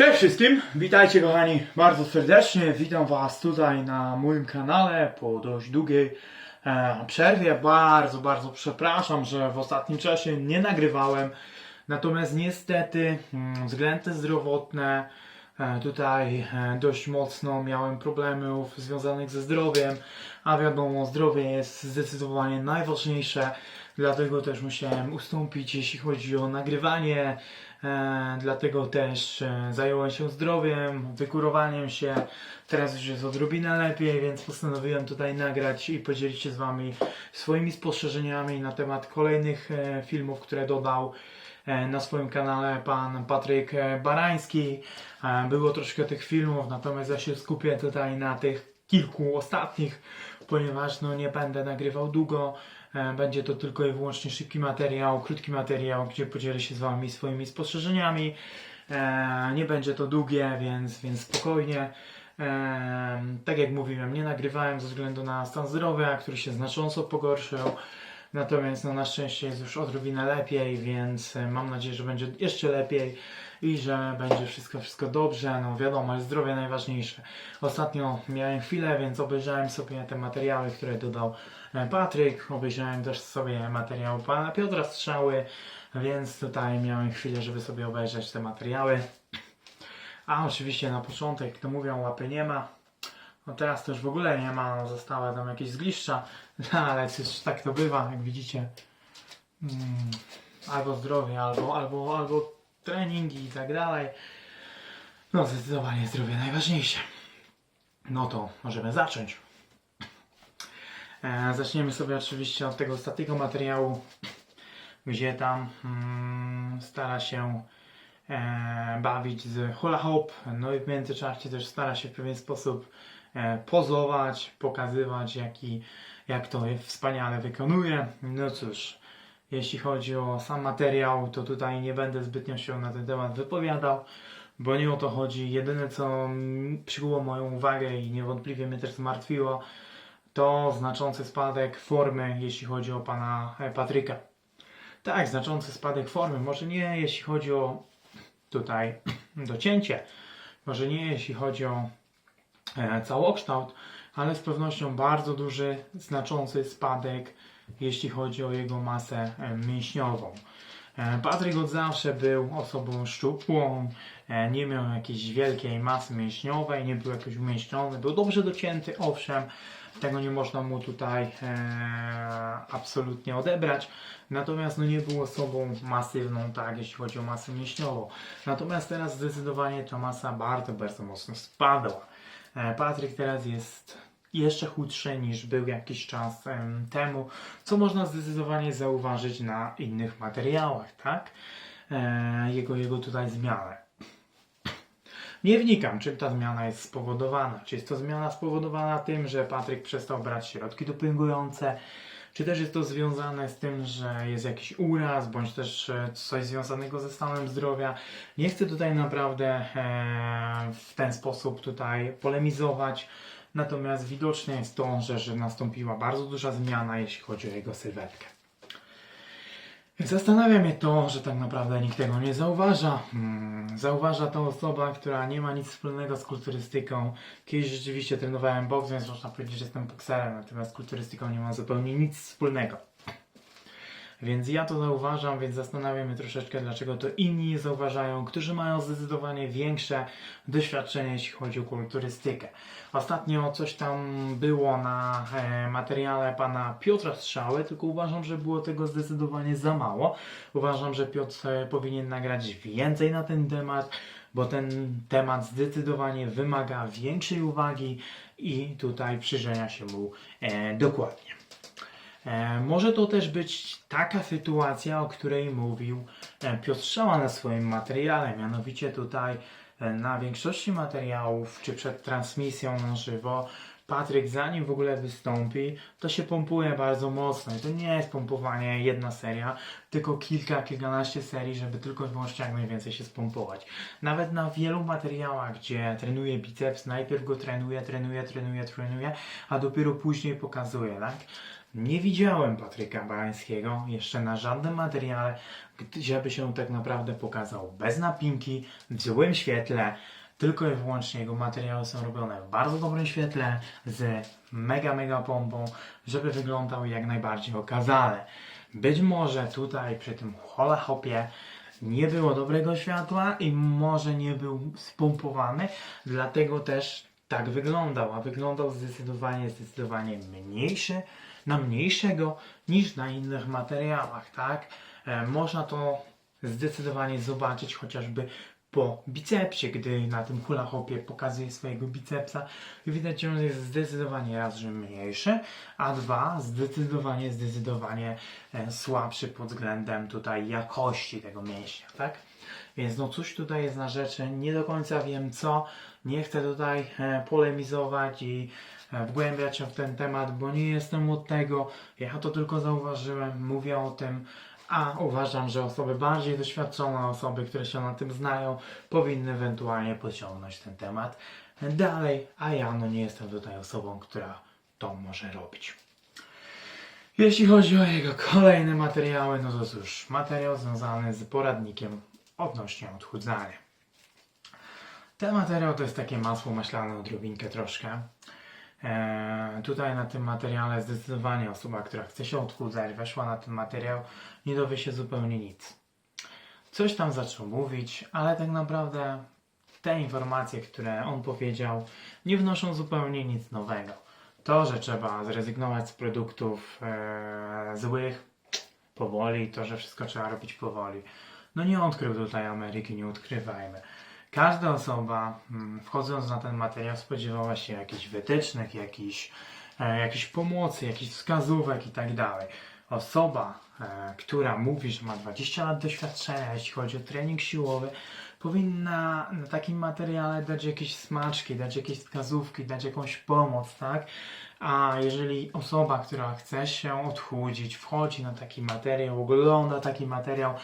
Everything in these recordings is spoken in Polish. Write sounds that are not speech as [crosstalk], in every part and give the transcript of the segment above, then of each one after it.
Cześć wszystkim, witajcie kochani bardzo serdecznie. Witam Was tutaj na moim kanale po dość długiej e, przerwie. Bardzo, bardzo przepraszam, że w ostatnim czasie nie nagrywałem. Natomiast niestety mm, względy zdrowotne e, tutaj e, dość mocno miałem problemów związanych ze zdrowiem, a wiadomo, zdrowie jest zdecydowanie najważniejsze. Dlatego też musiałem ustąpić, jeśli chodzi o nagrywanie. E, dlatego też e, zająłem się zdrowiem, wykurowaniem się. Teraz już jest odrobinę lepiej, więc postanowiłem tutaj nagrać i podzielić się z Wami swoimi spostrzeżeniami na temat kolejnych e, filmów, które dodał e, na swoim kanale pan Patryk e, Barański. Było troszkę tych filmów, natomiast ja się skupię tutaj na tych kilku ostatnich, ponieważ no nie będę nagrywał długo. E, Będzie to tylko i wyłącznie szybki materiał, krótki materiał, gdzie podzielę się z Wami swoimi spostrzeżeniami. E, Nie będzie to długie, więc, więc spokojnie. E, Tak jak mówiłem, nie nagrywałem ze względu na stan zdrowia, który się znacząco pogorszył. Natomiast no, na szczęście jest już odrobinę lepiej, więc mam nadzieję, że będzie jeszcze lepiej i że będzie wszystko, wszystko dobrze. No wiadomo, jest zdrowie najważniejsze. Ostatnio miałem chwilę, więc obejrzałem sobie te materiały, które dodał e, Patryk. Obejrzałem też sobie materiał pana Piotra Strzały, więc tutaj miałem chwilę, żeby sobie obejrzeć te materiały. A oczywiście na początek, to mówią, łapy nie ma. No teraz to już w ogóle nie ma, no zostały tam jakieś zgliszcza, no, [laughs] ale cóż, tak to bywa, jak widzicie. Mm, albo zdrowie, albo, albo, albo treningi i tak dalej. No zdecydowanie zdrowie najważniejsze. No to możemy zacząć. E, zaczniemy sobie oczywiście od tego ostatniego materiału, gdzie tam mm, stara się e, bawić z hula hop, no i w międzyczasie też stara się w pewien sposób e, pozować, pokazywać jaki, jak to wspaniale wykonuje. No cóż, jeśli chodzi o sam materiał, to tutaj nie będę zbytnio się na ten temat wypowiadał, bo nie o to chodzi. Jedyne co przykuło moją uwagę i niewątpliwie mnie też zmartwiło, to znaczący spadek formy, jeśli chodzi o pana e, Patryka. Tak, znaczący spadek formy. Może nie jeśli chodzi o tutaj [clears throat] docięcie, może nie jeśli chodzi o e, całokształt, ale z pewnością bardzo duży, znaczący spadek, jeśli chodzi o jego masę e, mięśniową. E, Patryk od zawsze był osobą szczupłą, e, nie miał jakiejś wielkiej masy mięśniowej, nie był jakoś umięśniony, był dobrze docięty, owszem, tego nie można mu tutaj absolutnie odebrać, natomiast no, nie był osobą masywną, tak, jeśli chodzi o masę mięśniową. Natomiast teraz zdecydowanie ta masa bardzo, bardzo mocno spadła. Patryk teraz jest jeszcze chudszy niż był jakiś czas em, temu, co można zdecydowanie zauważyć na innych materiałach, tak? E, jego, jego tutaj zmianę. Nie wnikam, czym ta zmiana jest spowodowana. Czy jest to zmiana spowodowana tym, że Patryk przestał brać środki dopingujące, czy też jest to związane z tym, że jest jakiś uraz, bądź też e, coś związanego ze stanem zdrowia. Nie chcę tutaj naprawdę e, w ten sposób tutaj polemizować. Natomiast widoczne jest to, że, że nastąpiła bardzo duża zmiana, jeśli chodzi o jego sylwetkę. Zastanawia mnie to, że tak naprawdę nikt tego nie zauważa. Hmm, zauważa to osoba, która nie ma nic wspólnego z kulturystyką. Kiedyś rzeczywiście trenowałem boks, więc można powiedzieć, że jestem bokserem, natomiast z kulturystyką nie mam zupełnie nic wspólnego. Więc ja to zauważam, więc zastanawiam się troszeczkę, dlaczego to inni zauważają, którzy mają zdecydowanie większe doświadczenie, jeśli chodzi o kulturystykę. Ostatnio coś tam było na e, materiale pana Piotra Strzały, tylko uważam, że było tego zdecydowanie za mało. Uważam, że Piotr e, powinien nagrać więcej na ten temat, bo ten temat zdecydowanie wymaga większej uwagi i tutaj przyjrzenia się mu e, dokładnie. E, może to też być taka sytuacja, o której mówił e, Piotr Strzała na swoim materiale. Mianowicie tutaj e, na większości materiałów, czy przed transmisją na żywo, Patryk zanim w ogóle wystąpi, to się pompuje bardzo mocno. I to nie jest pompowanie jedna seria, tylko kilka, kilkanaście serii, żeby tylko i wyłącznie jak najwięcej się spompować. Nawet na wielu materiałach, gdzie trenuje biceps, najpierw go trenuje, trenuje, trenuje, trenuje, a dopiero później pokazuje, tak? Nie widziałem Patryka Barańskiego jeszcze na żadnym materiale, żeby się tak naprawdę pokazał bez napinki, w złym świetle. Tylko i wyłącznie jego materiały są robione w bardzo dobrym świetle, z mega, mega pompą, żeby wyglądał jak najbardziej okazale. Być może tutaj przy tym hula hopie nie było dobrego światła i może nie był spompowany, dlatego też tak wyglądał, a wyglądał zdecydowanie, zdecydowanie mniejszy, na mniejszego niż na innych materiałach, tak? E, można to zdecydowanie zobaczyć chociażby po bicepsie, gdy na tym hula hopie pokazuje swojego bicepsa widać, że on jest zdecydowanie raz, że mniejszy, a dwa, zdecydowanie, zdecydowanie e, słabszy pod względem tutaj jakości tego mięśnia, tak? Więc no cóż tutaj jest na rzeczy, nie do końca wiem co, nie chcę tutaj e, polemizować i wgłębiać się w ten temat, bo nie jestem od tego, ja to tylko zauważyłem, mówię o tym, a uważam, że osoby bardziej doświadczone, osoby, które się na tym znają, powinny ewentualnie pociągnąć ten temat dalej, a ja no nie jestem tutaj osobą, która to może robić. Jeśli chodzi o jego kolejne materiały, no to cóż, materiał związany z poradnikiem odnośnie odchudzania. Ten materiał to jest takie masło maślane odrobinkę troszkę. Eee, tutaj na tym materiale zdecydowanie osoba, która chce się odchudzać, weszła na ten materiał, nie dowie się zupełnie nic. Coś tam zaczął mówić, ale tak naprawdę te informacje, które on powiedział, nie wnoszą zupełnie nic nowego. To, że trzeba zrezygnować z produktów e, złych powoli, to, że wszystko trzeba robić powoli. No nie odkrył tutaj Ameryki, nie odkrywajmy. Każda osoba mm, wchodząc na ten materiał spodziewała się jakichś wytycznych, jakichś, e, jakichś pomocy, jakichś wskazówek i tak. Osoba, e, która mówi, że ma 20 lat doświadczenia, jeśli chodzi o trening siłowy, powinna na takim materiale dać jakieś smaczki, dać jakieś wskazówki, dać jakąś pomoc, tak? A jeżeli osoba, która chce się odchudzić, wchodzi na taki materiał, ogląda taki materiał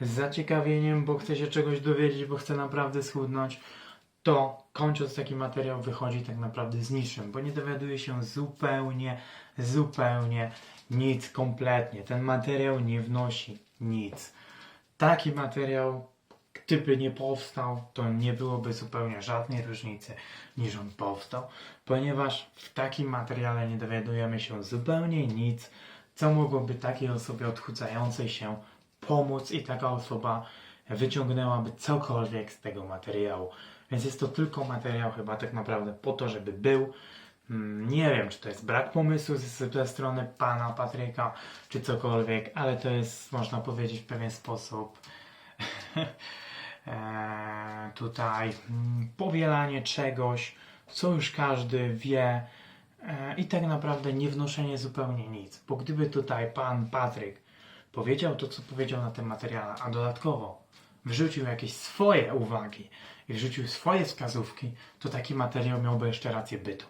z zaciekawieniem, bo chce się czegoś dowiedzieć, bo chce naprawdę schudnąć, to kończąc taki materiał wychodzi tak naprawdę z niczym, bo nie dowiaduje się zupełnie, zupełnie nic kompletnie. Ten materiał nie wnosi nic. Taki materiał, gdyby nie powstał, to nie byłoby zupełnie żadnej różnicy niż on powstał, ponieważ w takim materiale nie dowiadujemy się zupełnie nic, co mogłoby takiej osobie odchudzającej się pomóc i taka osoba wyciągnęłaby cokolwiek z tego materiału. Więc jest to tylko materiał chyba tak naprawdę po to, żeby był. Mm, Nie wiem, czy to jest brak pomysłu ze, ze strony pana Patryka, czy cokolwiek, ale to jest, można powiedzieć, w pewien sposób [laughs] tutaj mm, powielanie czegoś, co już każdy wie e, i tak naprawdę nie wnoszenie zupełnie nic. Bo gdyby tutaj pan Patryk powiedział to, co powiedział na tym materiale, a dodatkowo wrzucił jakieś swoje uwagi i wrzucił swoje wskazówki, to taki materiał miałby jeszcze rację bytu.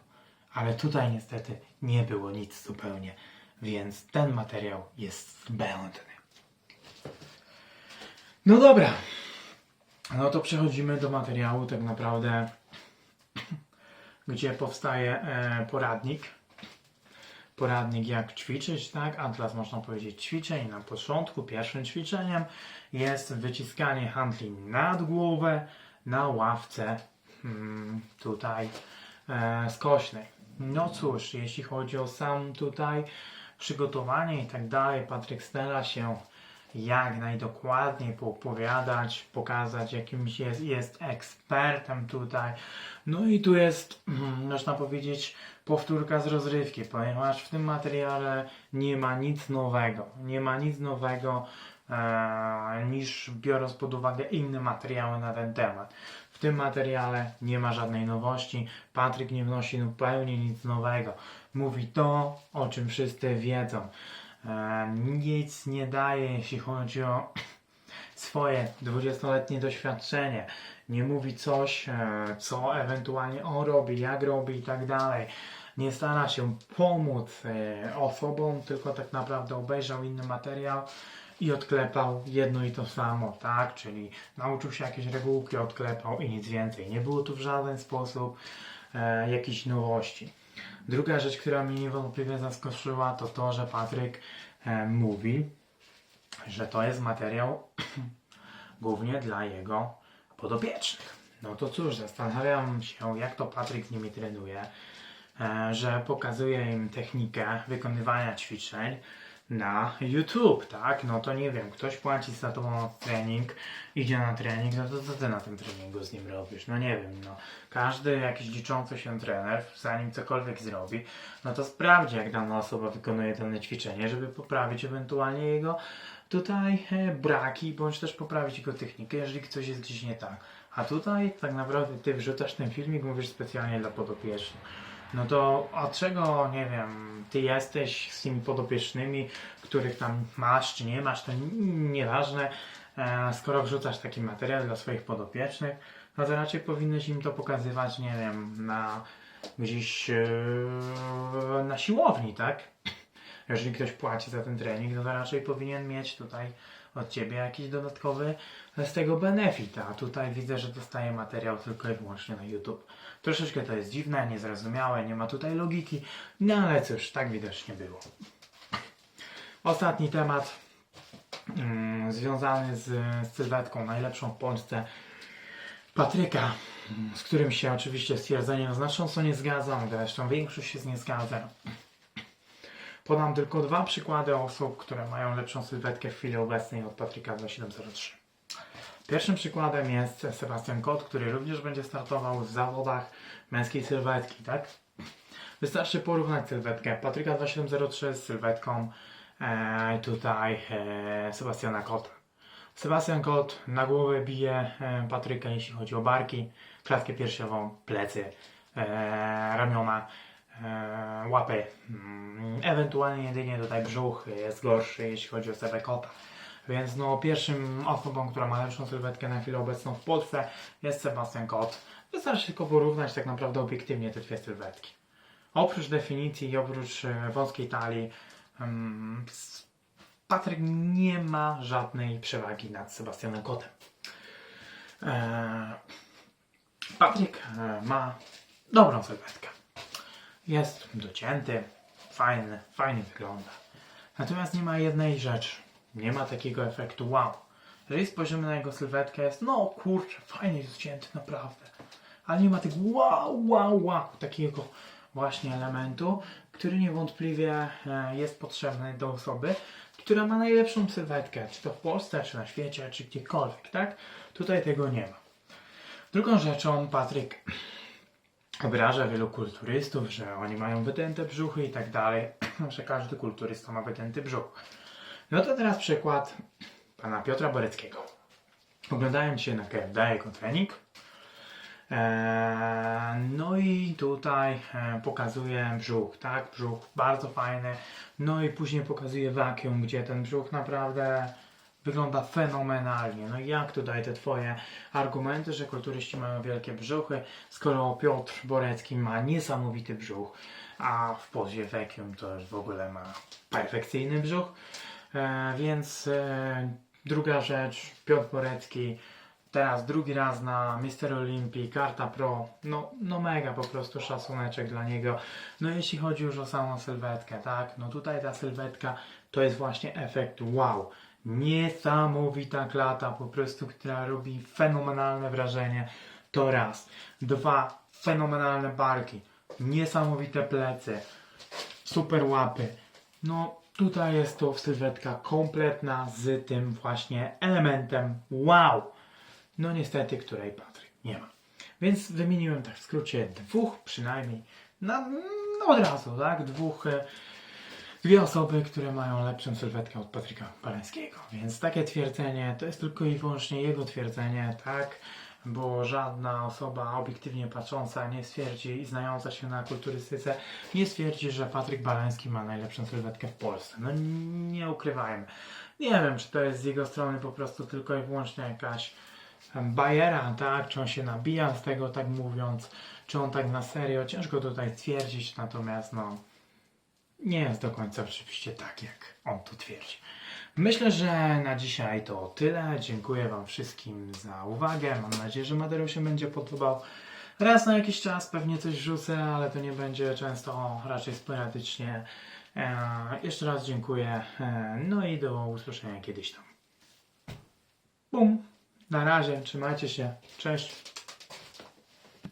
Ale tutaj niestety nie było nic zupełnie, więc ten materiał jest zbędny. No dobra, no to przechodzimy do materiału tak naprawdę, gdzie powstaje e, poradnik. Poradnik jak ćwiczyć, tak? Atlas można powiedzieć ćwiczeń. Na początku pierwszym ćwiczeniem jest wyciskanie handli nad głowę na ławce mm, tutaj e, skośnej. No cóż, jeśli chodzi o sam tutaj przygotowanie i tak dalej, Patryk stara się jak najdokładniej poopowiadać, pokazać jakimś jest, jest ekspertem tutaj. No i tu jest, mm, można powiedzieć, powtórka z rozrywki, ponieważ w tym materiale nie ma nic nowego. Nie ma nic nowego e, niż biorąc pod uwagę inne materiały na ten temat. W tym materiale nie ma żadnej nowości. Patryk nie wnosi zupełnie nic nowego. Mówi to, o czym wszyscy wiedzą. Nic nie daje, jeśli chodzi o [clears throat] swoje 20-letnie doświadczenie. Nie mówi coś, e, co ewentualnie on robi, jak robi i tak dalej. Nie stara się pomóc e, osobom, tylko tak naprawdę obejrzał inny materiał i odklepał jedno i to samo, tak? Czyli nauczył się jakieś regułki, odklepał i nic więcej. Nie było tu w żaden sposób e, jakichś nowości. Druga rzecz, która mnie niewątpliwie zaskoczyła, to to, że Patryk e, mówi, że to jest materiał [clears throat] głównie dla jego podopiecznych. No to cóż, zastanawiam się, jak to Patryk z nimi trenuje, e, że pokazuje im technikę wykonywania ćwiczeń na YouTube, tak? No to nie wiem, ktoś płaci za to trening, idzie na trening, no to co ty na tym treningu z nim robisz? No nie wiem, no. Każdy jakiś liczący się trener, zanim cokolwiek zrobi, no to sprawdzi, jak dana osoba wykonuje dane ćwiczenie, żeby poprawić ewentualnie jego tutaj e, braki, bądź też poprawić jego technikę, jeżeli coś jest gdzieś nie tak. A tutaj tak naprawdę ty wrzucasz ten filmik, mówisz specjalnie dla podopiecznych. No to od czego, nie wiem, ty jesteś z tymi podopiecznymi, których tam masz czy nie masz, to nieważne. E, skoro wrzucasz taki materiał dla swoich podopiecznych, no to raczej powinieneś im to pokazywać, nie wiem, na gdzieś e, na siłowni, tak? Jeżeli ktoś płaci za ten trening, no to raczej powinien mieć tutaj od ciebie jakiś dodatkowy z tego benefit, a tutaj widzę, że dostaje materiał tylko i wyłącznie na YouTube. Troszeczkę to jest dziwne, niezrozumiałe, nie ma tutaj logiki, no ale cóż, tak widocznie było. Ostatni temat mm, związany z, z sylwetką najlepszą w Polsce Patryka, mm, z którym się oczywiście stwierdzenie znacząco nie zgadzam, zresztą większość się z nie zgadza. Podam tylko dwa przykłady osób, które mają lepszą sylwetkę w chwili obecnej od Patryka 2703. Pierwszym przykładem jest Sebastian Kot, który również będzie startował w zawodach męskiej sylwetki, tak? Wystarczy porównać sylwetkę Patryka 2703 z sylwetką e, tutaj e, Sebastiana Kota. Sebastian Kot na głowę bije e, Patryka, jeśli chodzi o barki, klatkę piersiową, plecy, e, ramiona, e, łapy. Mm, ewentualnie jedynie tutaj brzuch jest gorszy, jeśli chodzi o Sebę Kota. Więc no, pierwszym osobą, która ma lepszą sylwetkę na chwilę obecną w Polsce jest Sebastian Kot. Wystarczy tylko porównać tak naprawdę obiektywnie te dwie sylwetki. Oprócz definicji i oprócz e, wąskiej talii, Patryk nie ma żadnej przewagi nad Sebastianem Kotem. Eee, Patryk e, ma dobrą sylwetkę. Jest docięty, fajny, fajnie wygląda. Natomiast nie ma jednej rzeczy. Nie ma takiego efektu wow. Jeżeli spojrzymy na jego sylwetkę, jest no kurczę, fajnie jest docięty, naprawdę. Ale nie ma tego wow, wow, wow, takiego właśnie elementu, który niewątpliwie e, jest potrzebny do osoby, która ma najlepszą sylwetkę, czy to w Polsce, czy na świecie, czy gdziekolwiek, tak? Tutaj tego nie ma. Drugą rzeczą Patryk obraża wielu kulturystów, że oni mają wytęte brzuchy i tak dalej, [clears throat] że każdy kulturysta ma wytęty brzuch. No to teraz przykład pana Piotra Boreckiego. Oglądałem dzisiaj na KFD trening. Eee, no i tutaj e, pokazuje brzuch, tak? Brzuch bardzo fajny. No i później pokazuje vacuum, gdzie ten brzuch naprawdę wygląda fenomenalnie. No i jak tutaj te twoje argumenty, że kulturyści mają wielkie brzuchy, skoro Piotr Borecki ma niesamowity brzuch, a w pozie vacuum to już w ogóle ma perfekcyjny brzuch. E, więc e, druga rzecz, Piotr Borecki teraz drugi raz na Mister Olympii, karta pro, no, no mega po prostu szacuneczek dla niego. No jeśli chodzi już o samą sylwetkę, tak, no tutaj ta sylwetka to jest właśnie efekt wow. Niesamowita klata po prostu, która robi fenomenalne wrażenie. To raz. Dwa, fenomenalne barki. Niesamowite plecy. Super łapy. No tutaj jest to sylwetka kompletna z tym właśnie elementem wow. No niestety, której Patryk nie ma. Więc wymieniłem tak w skrócie dwóch przynajmniej, na, no od razu, tak? Dwóch, e, dwie osoby, które mają lepszą sylwetkę od Patryka Paleńskiego. Więc takie twierdzenie to jest tylko i wyłącznie jego twierdzenie, tak? Bo żadna osoba obiektywnie patrząca nie stwierdzi i znająca się na kulturystyce nie stwierdzi, że Patryk Balański ma najlepszą sylwetkę w Polsce. No nie ukrywajmy. Nie wiem, czy to jest z jego strony po prostu tylko i wyłącznie jakaś bajera, tak? Czy on się nabija z tego, tak mówiąc, czy on tak na serio, ciężko tutaj stwierdzić, natomiast no nie jest do końca oczywiście tak, jak on tu twierdzi. Myślę, że na dzisiaj to tyle. Dziękuję Wam wszystkim za uwagę. Mam nadzieję, że materiał się będzie podobał. Raz na jakiś czas pewnie coś wrzucę, ale to nie będzie często, raczej sporadycznie. E, jeszcze raz dziękuję. E, no i do usłyszenia kiedyś tam. Bum. Na razie, trzymajcie się. Cześć.